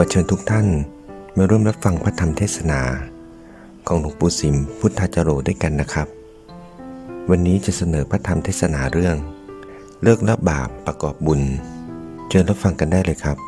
อเชิญทุกท่านมาร่วมรับฟังพระธรรมเทศนา ของหลวงปู่สิมพุทธาจโรด้วยกันนะครับ วันนี้จะเสนอพระธรรมเทศนาเรื่อง เลิกละบาปประกอบบุญ เชิญรับฟังกันได้เลยครับ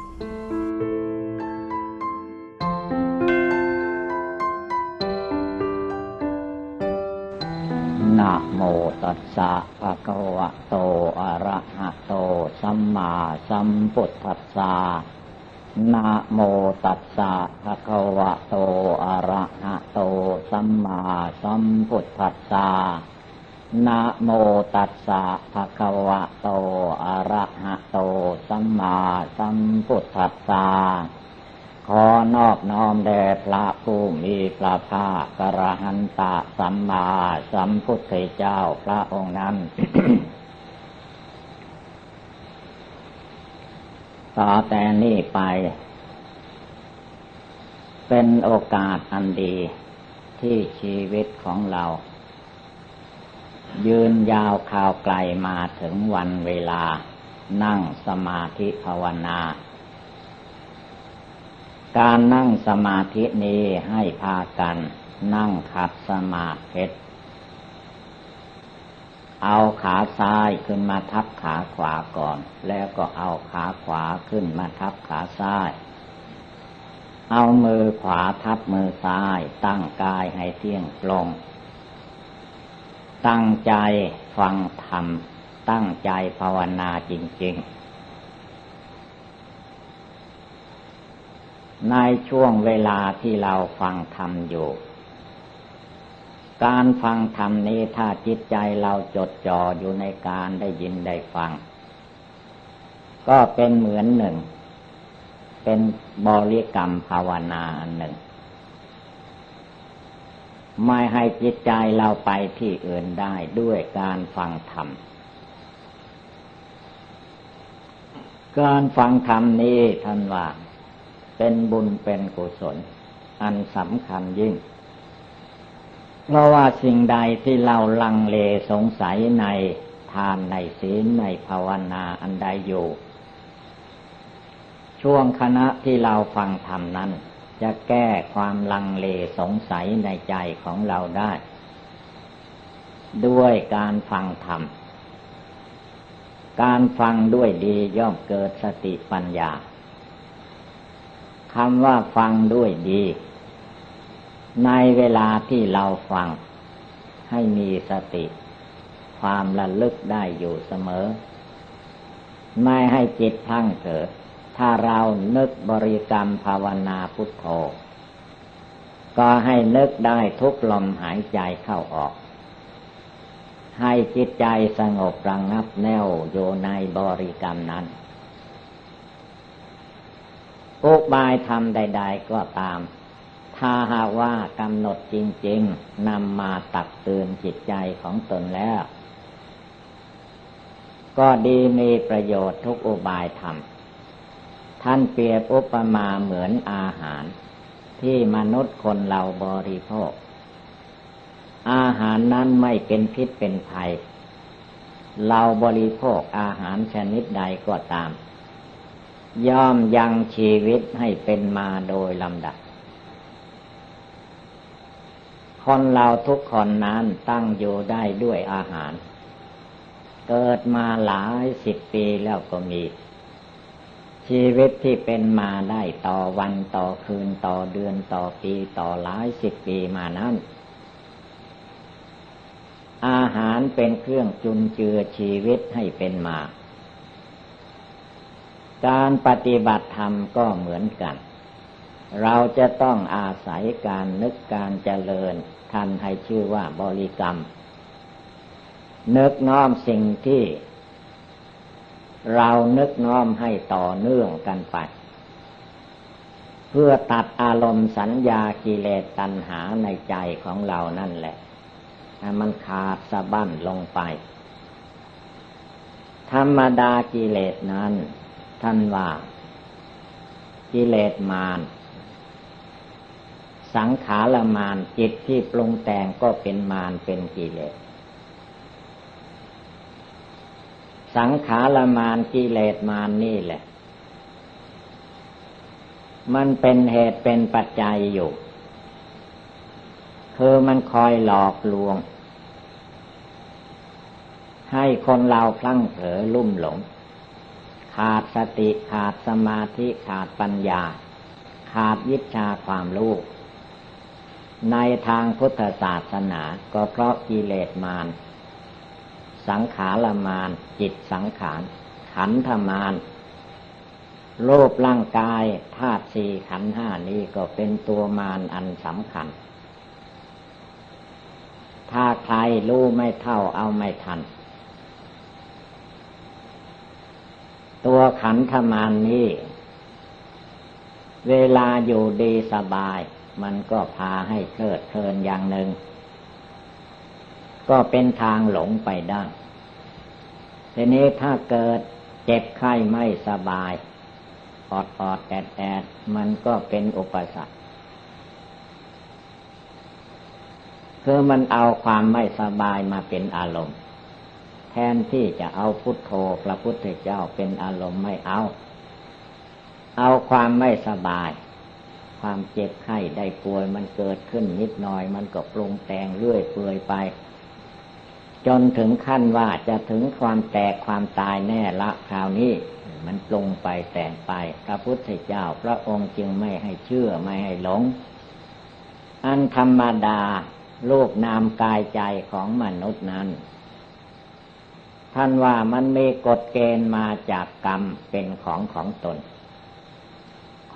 สสะภะคะวะโต อะระหะโต สัมมาสัมพุทธัสสะนะโมตัสสะภะคะวะโต อะระหะโต สัมมาสัมพุทธัสสะขอนอบน้อมแด่พระผู้มีพระภาคกระหันตะสัมมาสัมพุทธเจ้าพระองค์นั้น ต่อแต่นี้ไป เป็นโอกาสอันดีที่ชีวิตของเรา ยืนยาวข่าวไกลมาถึงวันเวลา นั่งสมาธิภาวนา การนั่งสมาธินี้ให้พากัน นั่งขัดสมาธิเอาขาซ้ายขึ้นมาทับขาขวาก่อน แล้วก็เอาขาขวาขึ้นมาทับขาซ้าย เอามือขวาทับมือซ้าย ตั้งกายให้เที่ยงตรง ตั้งใจฟังธรรม ตั้งใจภาวนาจริง ๆ ในช่วงเวลาที่เราฟังธรรมอยู่ การฟังธรรมนี้ถ้าจิตใจเราจดจ่ออยู่ในการได้ยินได้ฟัง ก็เป็นเหมือนหนึ่ง เป็นบริกรรมภาวนาอันหนึ่ง ไม่ให้จิตใจเราไปที่อื่นได้ด้วยการฟังธรรม การฟังธรรมนี้ท่านว่า เป็นบุญเป็นกุศล อันสำคัญยิ่ง เพราะว่าสิ่งใดที่เราลังเลสงสัยในทานในศีลในภาวนาอันใดอยู่ ช่วงคณะที่เราฟังธรรมนั้น จะแก้ความลังเลสงสัยในใจของเราได้ ด้วยการฟังธรรม การฟังด้วยดีย่อมเกิดสติปัญญาคำว่าฟังด้วยดี ในเวลาที่เราฟัง ให้มีสติ ความระลึกได้อยู่เสมอ ไม่ให้จิตพังเถิด ถ้าเรานึกบริกรรมภาวนาพุทโธ ก็ให้นึกได้ทุกลมหายใจเข้าออก ให้จิตใจสงบระงงับแน่วอยู่ในบริกรรมนั้นอุบายทำใด ๆ ก็ตาม ถ้าหากว่ากำหนดจริง ๆนำมาตักเตือนจิตใจของตนแล้ว ก็ดีมีประโยชน์ทุกอุบายธรรม ท่านเปรียบอุปมาเหมือนอาหาร ที่มนุษย์คนเราบริโภค อาหารนั้นไม่เป็นพิษเป็นภัย เราบริโภคอาหารชนิดใดก็ตาม ย่อมยังชีวิตให้เป็นมาโดยลำดับ คนเราทุกคนนั้นตั้งอยู่ได้ด้วยอาหาร เกิดมาหลายสิบปีแล้วก็มี ชีวิตที่เป็นมาได้ต่อวันต่อคืนต่อเดือนต่อปีต่อหลายสิบปีมานั้น อาหารเป็นเครื่องจุนเจือชีวิตให้เป็นมา การปฏิบัติธรรมก็เหมือนกัน เราจะต้องอาศัยการนึกการเจริญท่านให้ชื่อว่าบริกรรมนึกน้อมสิ่งที่ เรานึกน้อมให้ต่อเนื่องกันไป เพื่อตัดอารมณ์สัญญากิเลสตัณหาในใจของเรานั่นแหละให้มันขาดสะบั้นลงไป ธรรมดากิเลสนั้น ท่านว่า กิเลสมารสังขารมารจิตที่ปรุงแต่งก็เป็นมารเป็นกิเลส สังขารมารกิเลสมารนี่แหละ มันเป็นเหตุเป็นปัจจัยอยู่ คือมันคอยหลอกลวง ให้คนเราพลั้งเผลอลุ่มหลง ขาดสติขาดสมาธิขาดปัญญา ขาดวิชาความรู้ในทางพุทธศาสนาก็เพราะกิเลสมาร สังขารมารจิตสังขาร ขันธมารรูปร่างกายธาตุสี่ขันธ์ห้านี้ก็เป็นตัวมารอันสำคัญ ถ้าใครรู้ไม่เท่าเอาไม่ทัน ตัวขันธมารนนี้ เวลาอยู่ดีสบาย มันก็พาให้เพลิดเพลินอย่างหนึ่ง ก็เป็นทางหลงไปได้ทีนี้ถ้าเกิดเจ็บไข้ไม่สบายออดออดแอดแอดมันก็เป็นอุปสรรคคือมันเอาความไม่สบายมาเป็นอารมณ์ แทนที่จะเอาพุทโธพระพุทธเจ้าเป็นอารมณ์ไม่เอา เอาความไม่สบาย ความเจ็บไข้ได้ป่วยมันเกิดขึ้นนิดหน่อย มันก็ปรุงแต่งเรื่อยเปื่อยไป จนถึงขั้นว่าจะถึงความแตกความตายแน่ละคราวนี้ มันปรุงไปแต่งไป พระพุทธเจ้าพระองค์จึงไม่ให้เชื่อไม่ให้หลง อันธรรมดารูปนามกายใจของมนุษย์นั้น ท่านว่ามันมีกฎเกณฑ์มาจากกรรมเป็นของของตน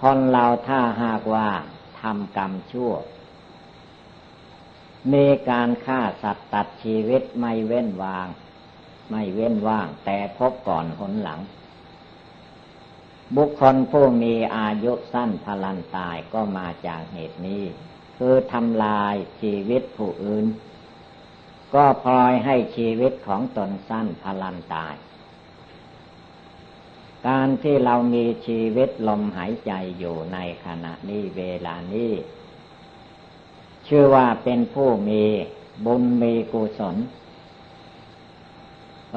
คนเราถ้าหากว่าทำกรรมชั่ว มีการฆ่าสัตว์ตัดชีวิตไม่เว้นวาง ไม่เว้นว่าง แต่พบก่อนหนหลัง บุคคลผู้มีอายุสั้นพลันตายก็มาจากเหตุนี้ คือทำลายชีวิตผู้อื่น ก็พลอยให้ชีวิตของตนสั้นพลันตาย การที่เรามีชีวิตลมหายใจอยู่ในขณะนี้เวลานี้ ชื่อว่าเป็นผู้มีบุญมีกุศล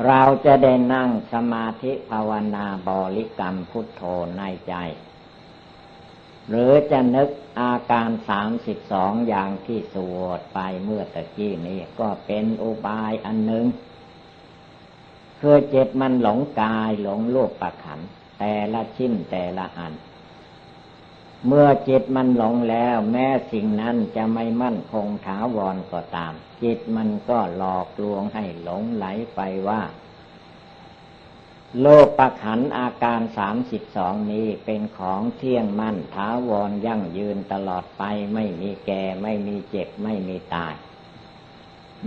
เราจะได้นั่งสมาธิภาวนาบริกรรมพุทโธในใจ หรือจะนึกอาการสามสิบสองอย่างที่สวดไปเมื่อตะกี้นี้ก็เป็นอุบายอันหนึ่งคือจิตมันหลงกายหลงโลกประขันแต่ละชิ้นแต่ละอัน เมื่อจิตมันหลงแล้ว แม้สิ่งนั้นจะไม่มั่นคงถาวรก็ตาม จิตมันก็หลอกลวงให้หลงไหลไปว่า โลกประขันอาการสามสิบสองนี้เป็นของเที่ยงมั่นถาวรยั่งยืนตลอดไปไม่มีแก่ไม่มีเจ็บไม่มีตาย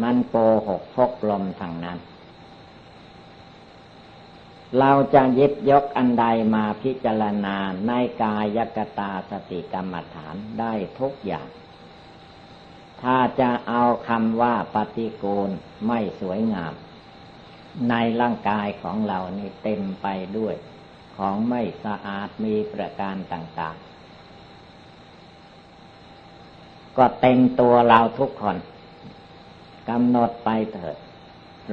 มันโกหกพกลมทางนั้น เราจะยึดยกอันใดมาพิจารณาในกายกตาสติกรรมฐานได้ทุกอย่าง ถ้าจะเอาคำว่าปฏิกูลไม่สวยงาม ในร่างกายของเรานี่เต็มไปด้วย ของไม่สะอาดมีประการต่าง ๆ ก็เต็มตัวเราทุกคนกำหนดไปเถิด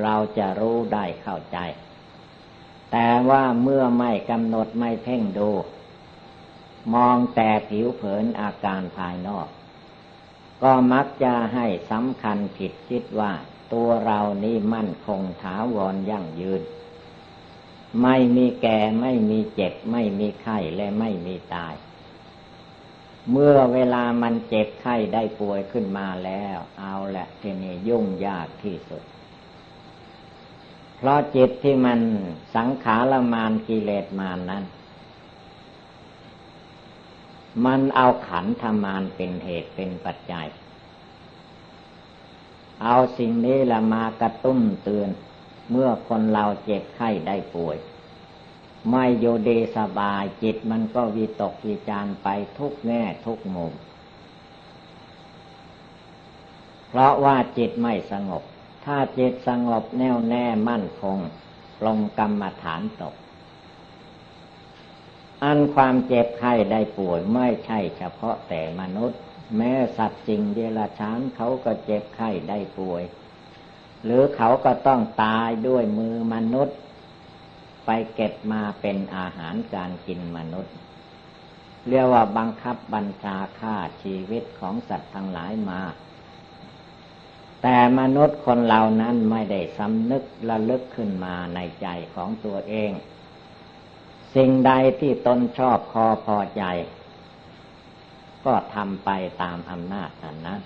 เราจะรู้ได้เข้าใจ แต่ว่าเมื่อไม่กำหนดไม่เพ่งดู มองแต่ผิวเผินอาการภายนอก ก็มักจะให้สำคัญผิดคิดว่า ตัวเรานี่มั่นคงถาวรยั่งยืน ไม่มีแก่ไม่มีเจ็บ ไม่มีไข้และไม่มีตาย เมื่อเวลามันเจ็บไข้ได้ป่วยขึ้นมาแล้ว เอาแหละทีนี้ยุ่งยากที่สุด เพราะจิตที่มันสังขารมานกิเลสมานนั้น มันเอาขันธมานเป็นเหตุเป็นปัจจัย เอาสิ่งนี้ละมากระตุ้นเตือน เมื่อคนเราเจ็บไข้ได้ป่วย ไม่โยเดสบายจิตมันก็วิตกวิจารไปทุกแง่ทุกมุม เพราะว่าจิตไม่สงบ ถ้าจิตสงบแน่วแน่มั่นคง ลงกรรมฐานตก อันความเจ็บไข้ได้ป่วยไม่ใช่เฉพาะแต่มนุษย์ แม้สัตว์จริงเดรัจฉานเขาก็เจ็บไข้ได้ป่วย หรือเขาก็ต้องตายด้วยมือมนุษย์ ไปเก็บมาเป็นอาหารการกินมนุษย์เรียกว่าบังคับบัญชาฆ่าชีวิตของสัตว์ทั้งหลายมา แต่มนุษย์คนเหล่านั้นไม่ได้สำนึกระลึกขึ้นมาในใจของตัวเอง สิ่งใดที่ตนชอบคอพอใจ ก็ทำไปตามอำนาจนั้น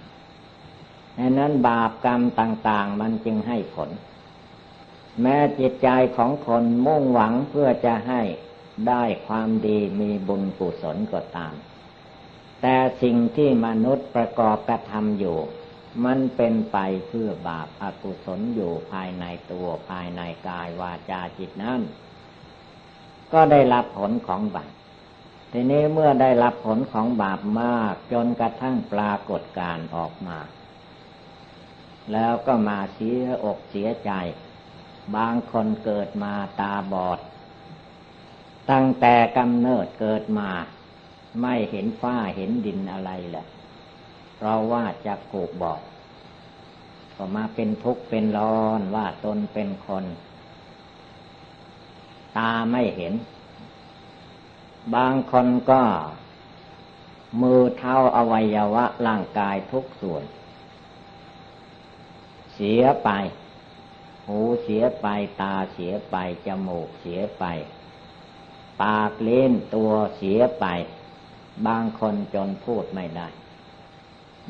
ดังนั้นบาปกรรมต่าง ๆ มันจึงให้ผล แม้จิตใจของคนมุ่งหวังเพื่อจะให้ได้ความดีมีบุญกุศลก็ตาม แต่สิ่งที่มนุษย์ประกอบกระทำอยู่ มันเป็นไปเพื่อบาปอากุศลอยู่ภายในตัวภายในกายวาจาจิตนั้นก็ได้รับผลของบาปทีนี้เมื่อได้รับผลของบาปมากจนกระทั่งปรากฏการออกมา แล้วก็มาเสียอกเสียใจ บางคนเกิดมาตาบอด ตั้งแต่กำเนิดเกิดมา ไม่เห็นฟ้าเห็นดินอะไรแหละ เพราะว่าจะกูกบอดก็มาเป็นทุกข์เป็นร้อนว่าตนเป็นคน ตาไม่เห็น บางคนก็ มือเท้าอวัยวะร่างกายทุกส่วน เสียไป หูเสียไปตาเสียไป จมูกเสียไป ปากเล่นตัวเสียไป บางคนจนพูดไม่ได้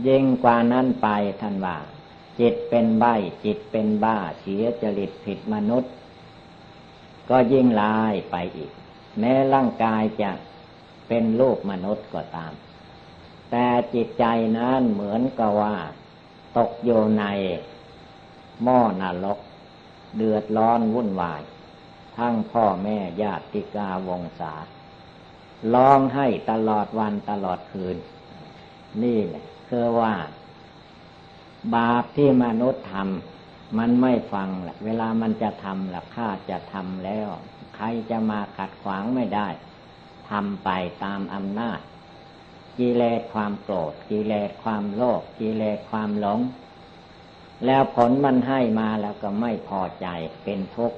ยิ่งกว่านั้นไปท่านว่า จิตเป็นใบจิตเป็นบ้าเสียจริตผิดมนุษย์ ก็ยิ่งลายไปอีก แม้ร่างกายจะเป็นรูปมนุษย์ก็ตาม แต่จิตใจนั้นเหมือนกับว่า ตกอยู่ในหม้อนรก เดือดร้อนวุ่นวาย ทั้งพ่อแม่ญาติกาวงศาร้องให้ตลอดวันตลอดคืน นี่แหละ คือว่า บาปที่มนุษย์ทำมันไม่ฟังแหละเวลามันจะทำหละข้าจะทำแล้ว ใครจะมาขัดขวางไม่ได้ทำไปตามอำนาจ กิเลสความโกรธกิเลสความโลภกิเลสความหลง แล้วผลมันให้มาแล้วก็ไม่พอใจเป็นทุกข์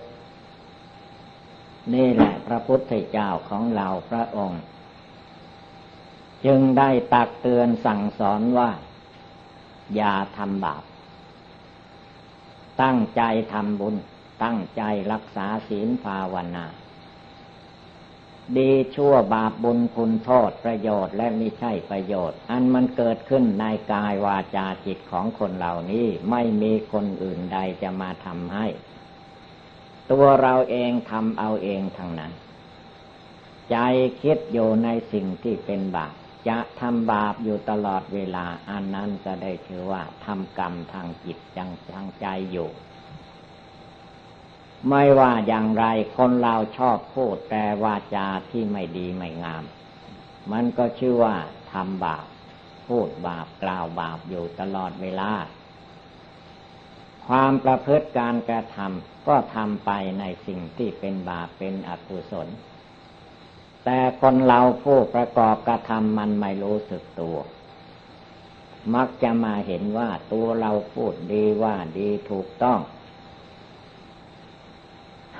นี่แหละพระพุทธเจ้าของเราพระองค์ จึงได้ตักเตือนสั่งสอนว่า อย่าทำบาป ตั้งใจทำบุญ ตั้งใจรักษาศีลภาวนา ดีชั่วบาปบุญคุณโทษประโยชน์และไม่ใช่ประโยชน์ อันมันเกิดขึ้นในกายวาจาจิตของคนเหล่านี้ไม่มีคนอื่นใดจะมาทำให้ ตัวเราเองทำเอาเองทางนั้น ใจคิดอยู่ในสิ่งที่เป็นบาป จะทำบาปอยู่ตลอดเวลา อันนั้นก็ได้ถือว่าทำกรรมทางจิตจังทางใจอยู่ ไม่ว่าอย่างไรคนเราชอบพูดแต่วาจาที่ไม่ดีไม่งาม มันก็ชื่อว่าทำบาป พูดบาปกล่าวบาปอยู่ตลอดเวลา ความประพฤติการกระทำก็ทำไปในสิ่งที่เป็นบาปเป็นอกุศล แต่คนเราผู้ประกอบกระทำมันไม่รู้สึกตัว มักจะมาเห็นว่าตัวเราพูดดีว่าดีถูกต้อง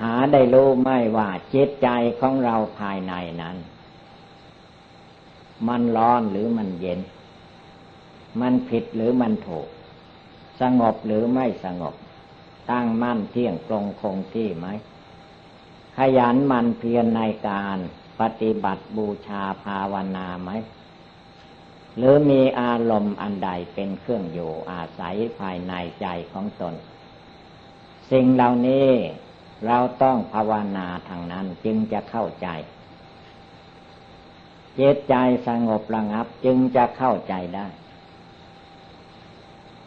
หาได้รู้ไม่ว่าจิตใจของเราภายในนั้น มันร้อนหรือมันเย็น มันผิดหรือมันถูก สงบหรือไม่สงบ ตั้งมั่นเที่ยงตรงคงที่ไหมขยันมันเพียรในการ ปฏิบัติบูชาภาวนาไหม หรือมีอารมณ์อันใดเป็นเครื่องอยู่อาศัยภายในใจของตน สิ่งเหล่านี้เราต้องภาวนาทางนั้นจึงจะเข้าใจเจตใจสงบระงับจึงจะเข้าใจได้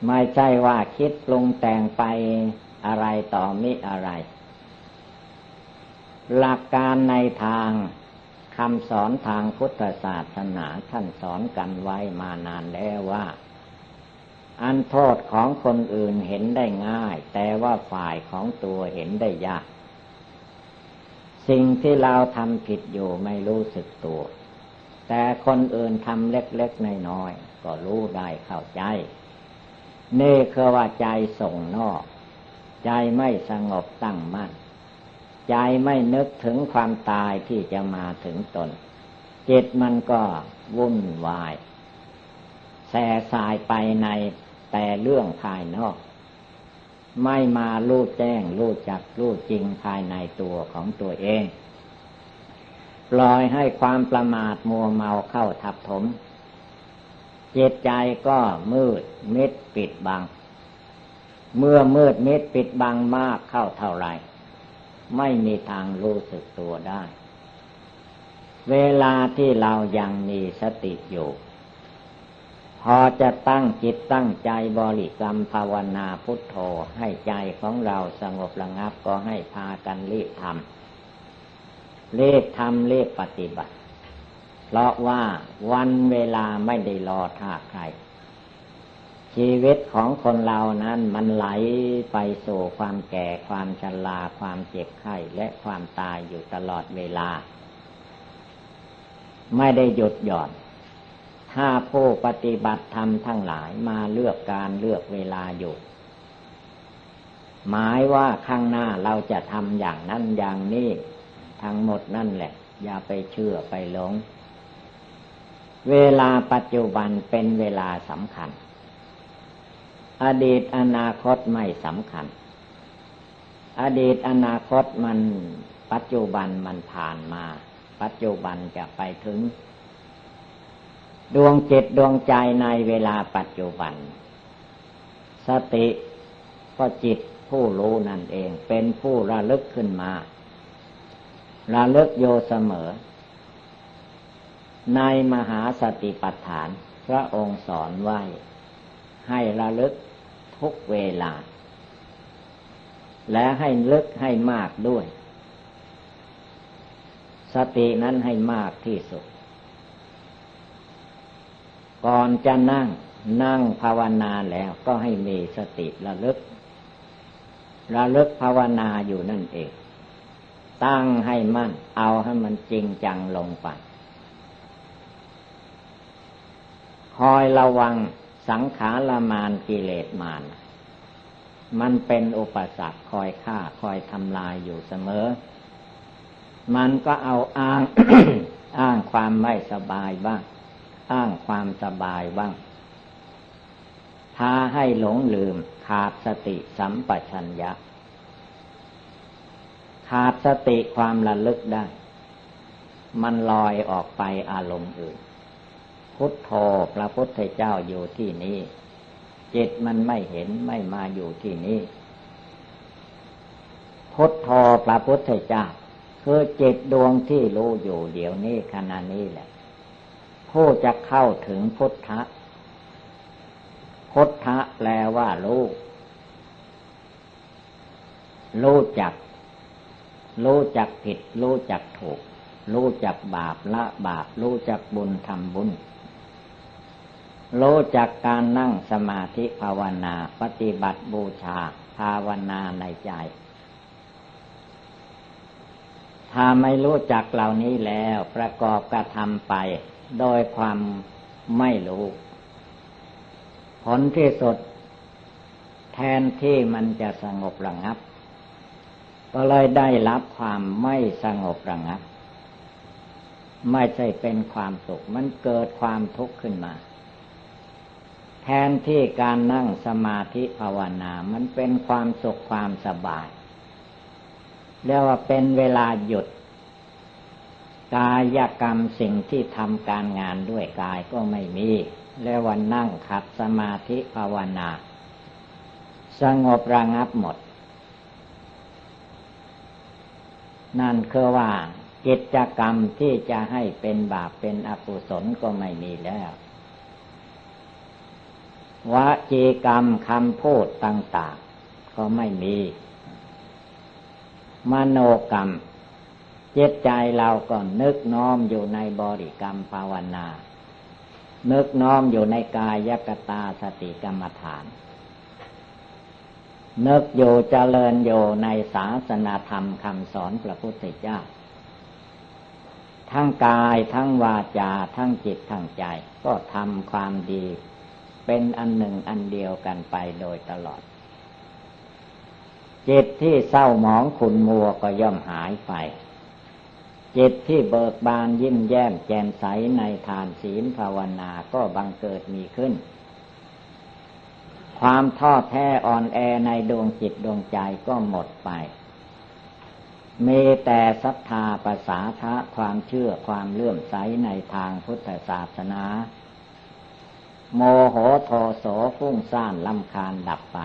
ไม่ใช่ว่าคิดปรุงแต่งไปอะไรต่อมิอะไร หลักการในทาง คำสอนทางพุทธศาสนาท่านสอนกันไว้มานานแล้วว่า อันโทษของคนอื่นเห็นได้ง่าย แต่ว่าฝ่ายของตัวเห็นได้ยาก สิ่งที่เราทำผิดอยู่ไม่รู้สึกตัว แต่คนอื่นทำเล็กๆน้อยๆก็รู้ได้เข้าใจ นี่คือว่าใจส่งนอก ใจไม่สงบตั้งมั่น ใจไม่นึกถึงความตายที่จะมาถึงตน จิตมันก็วุ่นวาย แส่สายไปในแต่เรื่องภายนอก ไม่มารู้แจ้งรู้จักรู้จริงภายในตัวของตัวเองปล่อยให้ความประมาทมัวเมาเข้าทับถมจิตใจก็มืดมิดปิดบัง เมื่อมืดมิดปิดบังมากเข้าเท่าไหร่ ไม่มีทางรู้สึกตัวได้ เวลาที่เรายังมีสติอยู่ พอจะตั้งจิตตั้งใจบริกรรมภาวนาพุทโธให้ใจของเราสงบระงับก็ให้พากันรีบทำรีบทำรีบปฏิบัติ เพราะว่าวันเวลาไม่ได้รอท่าใคร ชีวิตของคนเรานั้นมันไหลไปสู่ความแก่ความชราความเจ็บไข้และความตายอยู่ตลอดเวลา ไม่ได้หยุดหย่อน ถ้าผู้ปฏิบัติธรรมทั้งหลายมาเลือกการเลือกเวลาอยู่ หมายว่าข้างหน้าเราจะทำอย่างนั้นอย่างนี้ทั้งหมดนั่นแหละ อย่าไปเชื่อไปหลง เวลาปัจจุบันเป็นเวลาสำคัญ อดีตอนาคตไม่สำคัญ อดีตอนาคตมันปัจจุบันมันผ่านมา ปัจจุบันจะไปถึง ดวงจิตดวงใจในเวลาปัจจุบัน สติก็จิตผู้รู้นั่นเอง เป็นผู้ระลึกขึ้นมา ระลึกโยเสมอ ในมหาสติปัฏฐาน พระองค์สอนไว้ ให้ระลึกทุกเวลา และให้ลึกให้มากด้วย สตินั้นให้มากที่สุด ก่อนจะนั่งนั่งภาวนาแล้วก็ให้มีสติระลึก ระลึกภาวนาอยู่นั่นเอง ตั้งให้มั่น เอาให้มันจริงจังลงไป คอยระวัง สังขารมานกิเลสมาน มันเป็นอุปสรรคคอยฆ่าคอยทำลายอยู่เสมอ มันก็เอาอ้างอ้างความไม่สบายบ้าง อ้างความสบายบ้างพาให้หลงลืมขาดสติสัมปชัญญะ ขาดสติความระลึกได้ มันลอยออกไปอารมณ์อื่น พุทโธพระพุทธเจ้าอยู่ที่นี้จิตมันไม่เห็นไม่มาอยู่ที่นี้พุทโธพระพุทธเจ้าคือจิตดวงที่รู้อยู่เดี๋ยวนี้ขณะนี้แหละ ผู้จะเข้าถึงพุทธะพุทธะแปลว่ารู้รู้จัก รู้จักผิด รู้จักถูก รู้จักบาปละบาป รู้จักบุญทำบุญ รู้จักการนั่งสมาธิภาวนา ปฏิบัติบูชา ภาวนาในใจ ถ้าไม่รู้จักเหล่านี้แล้วประกอบกระทำไป โดยความไม่รู้ ผลที่สุด แทนที่มันจะสงบระงับ ก็เลยได้รับความไม่สงบระงับ ไม่ใช่เป็นความสุข มันเกิดความทุกข์ขึ้นมา แทนที่การนั่งสมาธิภาวนา มันเป็นความสุขความสบาย เรียกว่าเป็นเวลาหยุด กายกรรมสิ่งที่ทำการงานด้วยกายก็ไม่มี เรียกว่านั่งขัดสมาธิภาวนา สงบระงับหมด นั่นคือว่ากิจกรรมที่จะให้เป็นบาปเป็นอกุศลก็ไม่มีแล้ว วจีกรรมคำพูดต่าง ๆ ก็ไม่มี มโนกรรม เจตใจเราก็นึกน้อมอยู่ในบริกรรมภาวนา นึกน้อมอยู่ในกายกตาสติกรรมฐาน นึกอยู่เจริญอยู่ในศาสนาธรรมคำสอนพระพุทธเจ้า ทั้งกายทั้งวาจาทั้งจิตทั้งใจ ก็ทำความดี เป็นอันหนึ่งอันเดียวกันไปโดยตลอด จิตที่เศร้าหมองขุนมัวก็ย่อมหายไป จิตที่เบิกบานยิ้มแย้มแจ่มใสในทานศีลภาวนาก็บังเกิดมีขึ้น ความท้อแท้อ่อนแอในดวงจิตดวงใจก็หมดไปมีแต่ศรัทธาภาษาทะความเชื่อความเลื่อมใสในทางพุทธศาสนา โมโหโทโสฟุ้งซ่านลำคาญดับไป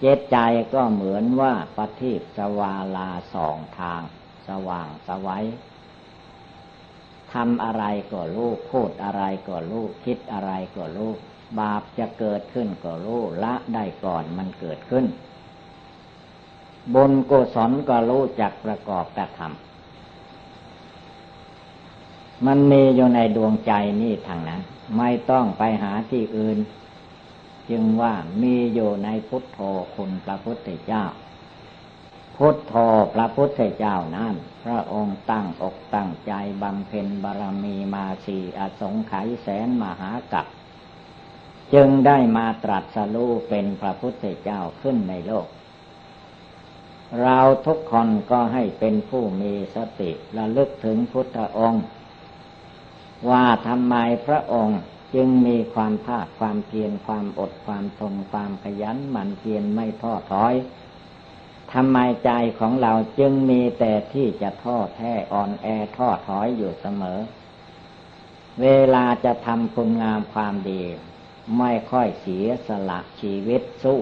เจตใจก็เหมือนว่าปฏิบสวาลาสองทาง สว่างสวัยทำอะไรก็รู้พูดอะไรก็รู้คิดอะไรก็รู้บาปจะเกิดขึ้นก็รู้ละได้ก่อนมันเกิดขึ้นบุญกุศลก็รู้จักประกอบกระทำ มันมีอยู่ในดวงใจนี่ทางนั้น ไม่ต้องไปหาที่อื่น จึงว่ามีอยู่ในพุทโธคุณพระพุทธเจ้า พุทโธพระพุทธเจ้านั้น พระองค์ตั้งอกตั้งใจบำเพ็ญบารมีมาสีอสงไขยแสนมหากัปจึงได้มาตรัสรู้เป็นพระพุทธเจ้าขึ้นในโลก เราทุกคนก็ให้เป็นผู้มีสติระลึกถึงพุทธองค์ ว่าทำไมพระองค์จึงมีความภาคความเพียรความอดความทนความขยันหมั่นเพียรไม่ท้อถอยทำไมใจของเราจึงมีแต่ที่จะท้อแท้อ่อนแอท้อถอยอยู่เสมอ เวลาจะทำคุณงามความดี ไม่ค่อยเสียสละชีวิตสู้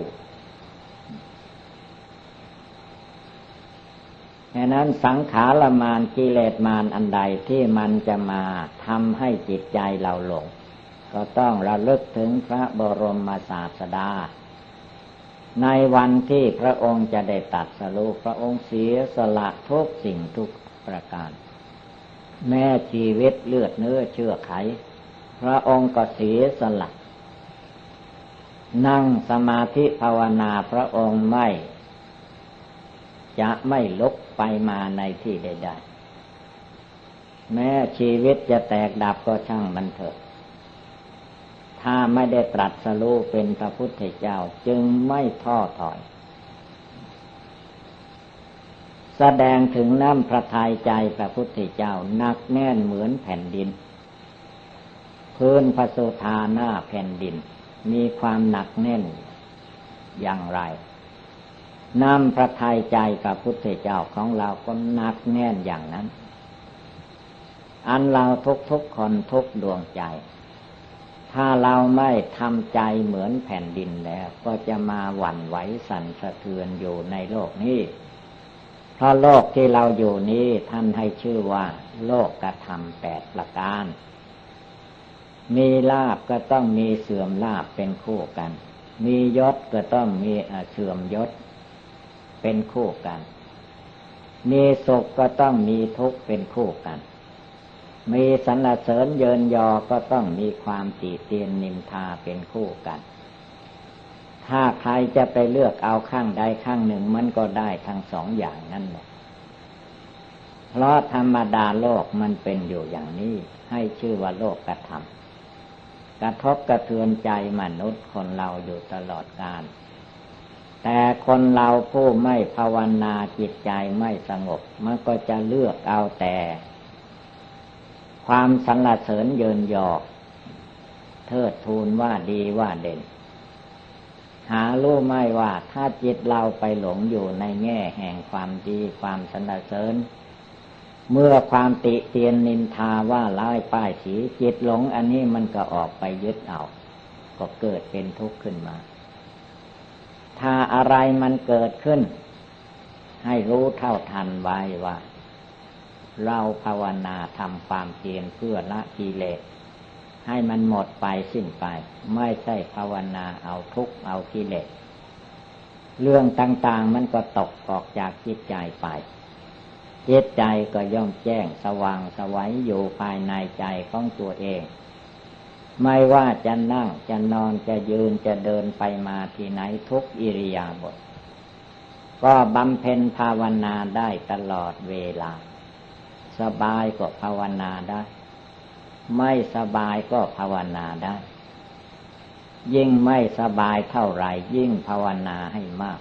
ฉะนั้นสังขารมานกิเลสมานอันใดที่มันจะมาทำให้จิตใจเราหลง ก็ต้องระลึกถึงพระบรมศาสดา ในวันที่พระองค์จะได้ตัดสรุพระองค์เสียสละทุกสิ่งทุกประการ แม้ชีวิตเลือดเนื้อเชื่อไข พระองค์ก็เสียสละนั่งสมาธิภาวนาพระองค์ไม่ จะไม่ลุกไปมาในที่ใดๆแม้ชีวิตจะแตกดับก็ช่างมันเถอะ ถ้าไม่ได้ตรัสรู้เป็นพระพุทธเจ้าจึงไม่ท้อถอย แสดงถึงน้ำพระทัยใจพระพุทธเจ้าหนักแน่นเหมือนแผ่นดิน พื้นพระสุธาหน้าแผ่นดิน มีความหนักแน่นอย่างไร น้ำพระทัยใจกับพุทธเจ้าของเราก็หนักแน่นอย่างนั้น อันเราทุกทุกคนทุกดวงใจ ถ้าเราไม่ทำใจเหมือนแผ่นดินแล้ว ก็จะมาหวั่นไหวสั่นสะเทือนอยู่ในโลกนี้ เพราะโลกที่เราอยู่นี้ท่านให้ชื่อว่า โลกกระทำแปดประการ มีลาบก็ต้องมีเสื่อมลาบเป็นคู่กัน มียศก็ต้องมีเสื่อมยศ เป็นคู่กัน มีสุขก็ต้องมีทุกข์เป็นคู่กัน มีสรรเสริญเยินยอก็ต้องมีความตีเตียนนินทาเป็นคู่กัน ถ้าใครจะไปเลือกเอาข้างใดข้างหนึ่งมันก็ได้ทั้งสองอย่างนั่นแหละ เพราะธรรมดาโลกมันเป็นอยู่อย่างนี้ ให้ชื่อว่าโลกกระทำกระทบกระเทือนใจมนุษย์คนเราอยู่ตลอดกาล แต่คนเราผู้ไม่ภาวนาจิตใจไม่สงบ มันก็จะเลือกเอาแต่ ความสรรเสริญเยินยอเทิดทูนว่าดีว่าเด่น หารู้ไม่ว่าถ้าจิตเราไปหลงอยู่ในแง่แห่งความดีความสรรเสริญ เมื่อความติเตียนนินทาว่าร้ายป้ายสีจิตหลงอันนี้มันก็ออกไปยึดเอา ก็เกิดเป็นทุกข์ขึ้นมา ถ้าอะไรมันเกิดขึ้น ให้รู้เท่าทันไว้ว่า เราภาวนาทำความเพียรเพื่อละกิเลสให้มันหมดไปสิ้นไป ไม่ใช่ภาวนาเอาทุกข์เอากิเลสเรื่องต่างๆมันก็ตกออกจากจิตใจไป จิตใจก็ย่อมแจ้งสว่างสวัยอยู่ภายในใจของตัวเอง ไม่ว่าจะนั่งจะนอนจะยืนจะเดินไปมาที่ไหนทุกอิริยาบถก็บำเพ็ญภาวนาได้ตลอดเวลา สบายก็ภาวนาได้ ไม่สบายก็ภาวนาได้ ยิ่งไม่สบายเท่าไหร่ยิ่งภาวนาให้มาก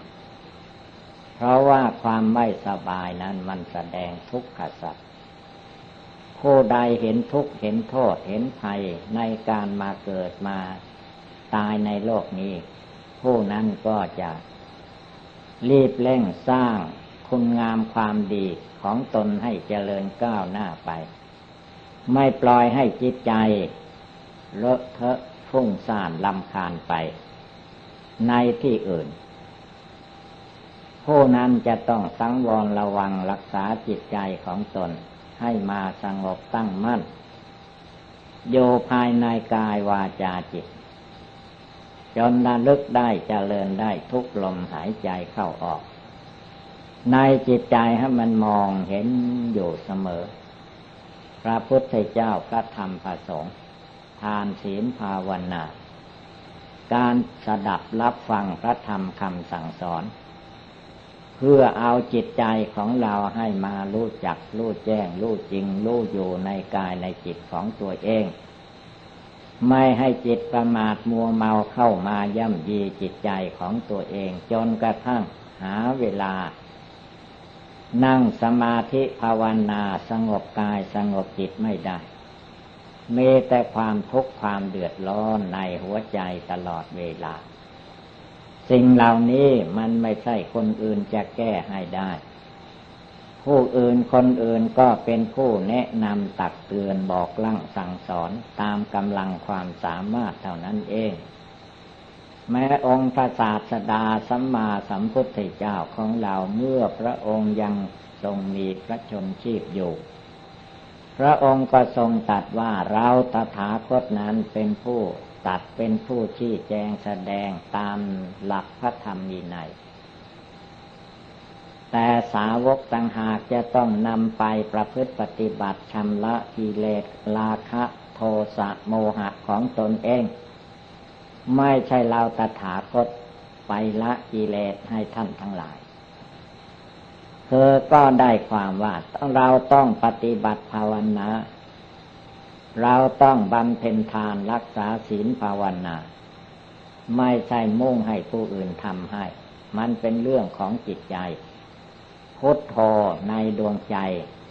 เพราะว่าความไม่สบายนั้นมันแสดงทุกขสัตว์ ผู้ใดเห็นทุกข์เห็นโทษเห็นภัยในการมาเกิดมาตายในโลกนี้ ผู้นั้นก็จะรีบเร่งสร้างคุณงามความดีของตนให้เจริญก้าวหน้าไป ไม่ปล่อยให้จิตใจเลอะเทอะฟุ้งซ่านลำคาญไป ในที่อื่น ผู้นั้นจะต้องสังวรระวังรักษาจิตใจของตน ให้มาสงบตั้งมั่น โยภายในกายวาจาจิต จนระลึกได้เจริญได้ทุกลมหายใจเข้าออก ในจิตใจให้มันมองเห็นอยู่เสมอ พระพุทธเจ้าพระธรรมพระสงฆ์ทานศีลภาวนา การสดับรับฟังพระธรรมคำสั่งสอน พื่อเอาจิตใจของเราให้มารู้จักรู้แจ้งรู้จริงรู้อยู่ในกายในจิตของตัวเอง ไม่ให้จิตประมาทมัวเมาเข้ามาย่ำยีจิตใจของตัวเอง จนกระทั่งหาเวลา นั่งสมาธิภาวนาสงบกายสงบจิตไม่ได้มีแต่ความทุกข์ความเดือดร้อนในหัวใจตลอดเวลา สิ่งเหล่านี้มันไม่ใช่คนอื่นจะแก้ให้ได้ ผู้อื่นคนอื่นก็เป็นผู้แนะนำตักเตือนบอกลั่งสั่งสอนตามกำลังความสามารถเท่านั้นเอง แม้องค์พระศาสดาสัมมาสัมพุทธเจ้าของเราเมื่อพระองค์ยังทรงมีพระชนชีพอยู่ พระองค์ก็ทรงตัดว่าเราตถาคตนั้นเป็นผู้ ตัดเป็นผู้ชี้แจงแสดงตามหลักพระธรรมวินัยแต่สาวกต่างหากจะต้องนำไปประพฤติปฏิบัติชำระกิเลสราคะโทสะโมหะของตนเอง ไม่ใช่เราตถาคตไปละกิเลสให้ท่านทั้งหลายเธอก็ได้ความว่าเราต้องปฏิบัติภาวนา เราต้องบำเพ็ญทานรักษาศีลภาวนา ไม่ใช่มุ่งให้ผู้อื่นทำให้ มันเป็นเรื่องของจิตใจ พุทโธในดวงใจ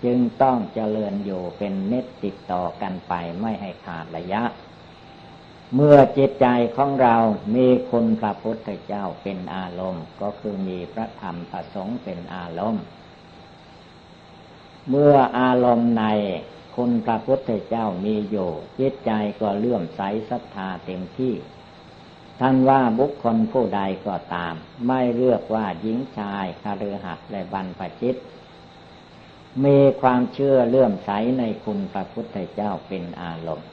จึงต้องเจริญอยู่เป็นเน็ตติดต่อกันไปไม่ให้ขาดระยะ เมื่อจิตใจของเรามีคุณพระพุทธเจ้าเป็นอารมณ์ ก็คือมีพระธรรมพระสงฆ์เป็นอารมณ์ เมื่ออารมณ์ใน คุณพระพุทธเจ้ามีอยู่จิตใจก็เลื่อมใสศรัทธาเต็มที่ท่านว่าบุคคลผู้ใดก็ตาม ไม่เลือกว่าหญิงชายคารือหักและบรรพชิต มีความเชื่อเลื่อมใสในคุณพระพุทธเจ้าเป็นอารมณ์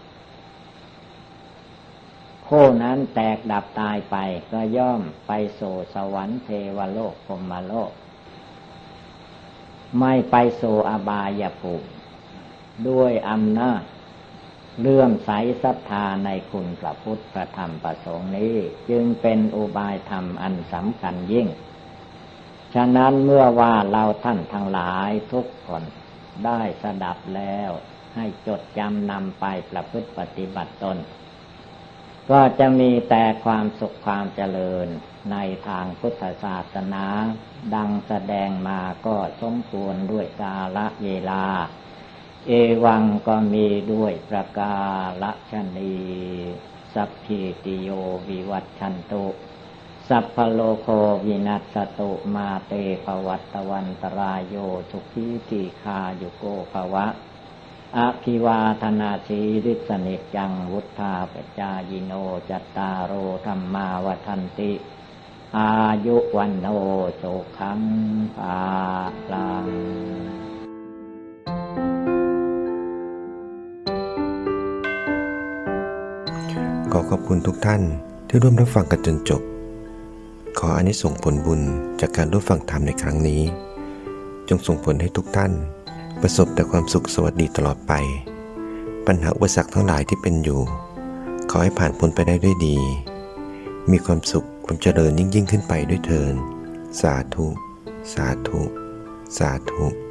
ผู้นั้นแตกดับตายไปก็ย่อมไปโสสวรรค์เทวโลกพรมโลก ไม่ไปโสอบายภูมิ ด้วยอำนาจเลื่อมใสศรัทธาในคุณพระพุทธพระธรรมประสงค์นี้ จึงเป็นอุบายธรรมอันสำคัญยิ่ง ฉะนั้นเมื่อว่าเราท่านทั้งหลายทุกคนได้สดับแล้วให้จดจำนำไปประพฤติปฏิบัติตน ก็จะมีแต่ความสุขความเจริญในทางพุทธศาสนา ดังแสดงมาก็สมควรด้วยกาละเวลา เอวังก็มีด้วยประกาละชนีสัพพิติโยวิวัตชันตุสัพพโลโควินัสตุมาเตภวัตวันตรายโยทุขีทีคาโยโกภวะอภิวาธนาสีริสนิจังวุธาปจายิโนจัตตารโอธรรมาวทันติ อายุวันโนสุขังภาลัง ขอขอบคุณทุกท่านที่ร่วมรับฟังกันจนจบ ขออานิสงส์ผลบุญจากการร่วมฟังธรรมในครั้งนี้ จงส่งผลให้ทุกท่าน ประสบแต่ความสุขสวัสดีตลอดไป ปัญหาอุปสรรคทั้งหลายที่เป็นอยู่ ขอให้ผ่านพ้นไปได้ด้วยดี มีความสุขความเจริญยิ่งยิ่งขึ้นไปด้วยเทินสาธุ สาธุ สาธุ